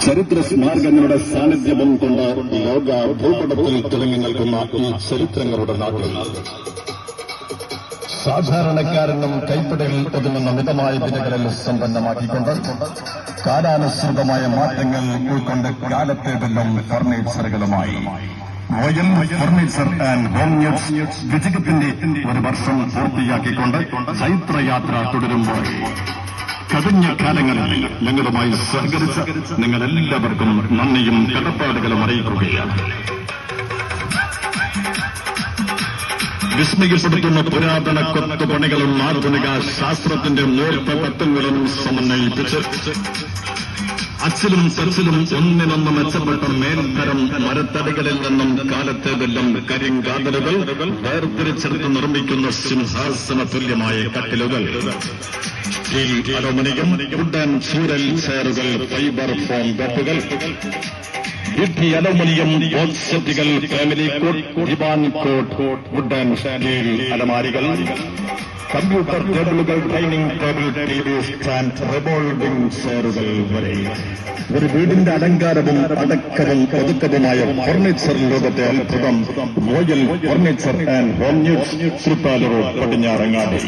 ചരിത്ര സ്മാരകങ്ങളുടെ സാന്നിധ്യവും കൊണ്ട് ലോക ഭൂപടത്തിൽ തിളങ്ങി നിൽക്കുന്ന ഈ ചരിത്രങ്ങളുടെ നാട്ടിൽ സാധാരണക്കാരനും കൈപ്പടയിൽ ഒതുങ്ങുന്ന മിതമായ ദിനകളിൽ സമ്പന്നമാക്കിക്കൊണ്ട് കാലാനുസൃതമായ മാറ്റങ്ങൾ ഉൾക്കൊണ്ട് കാലത്തെ ബന്ധം ഫർണിച്ചറുകളുമായി റോയൽ ഫർണിച്ചർ ആൻഡ് വിജയത്തിന്റെ ഒരു വർഷം പൂർത്തിയാക്കിക്കൊണ്ട് ചൈത്രയാത്ര തുടരുമ്പോൾ കഴിഞ്ഞ കാലങ്ങളിൽ ഞങ്ങളുമായി സഹകരിച്ച നിങ്ങളെല്ലാവർക്കും നന്ദിയും കടപ്പാടുകളും അറിയിക്കുകയാണ്. വിസ്മയിപ്പെടുത്തുന്ന പുരാതന കൊത്തുപണികളും ആധുനിക ശാസ്ത്രത്തിന്റെ മൂർത്ത തത്വങ്ങളും സമന്വയിപ്പിച്ച് അച്ചിലും സച്ചിലും ഒന്നിനൊന്ന് മെച്ചപ്പെട്ട മേൽത്തരം മരത്തടികളിൽ നിന്നും കാലത്തേതെല്ലാം കരിങ്കാതലുകൾ വേർതിരിച്ചെടുത്ത് നിർമ്മിക്കുന്ന സിംഹാസന തുല്യമായ കട്ടിലുകൾ. ചൂരൽ ചെയറുകൾ ഫൈബർ ഫോം ബെഡുകൾ വിധി aluminium ഓക്സെറ്റുകൾ family cot diwan cot wooden steel അലമാരികൾ. Computer ടേബിളുകൾ dining table T V stand revolving ചെയറുകൾ വരെ. ഒരു വീടിന്റെ അലങ്കാരവും അടക്കവും ഒതുക്കവുമായ ഫർണിച്ചർ ലോകത്തെ അത്ഭുതം. Royal furniture and home news news Padinjarangadi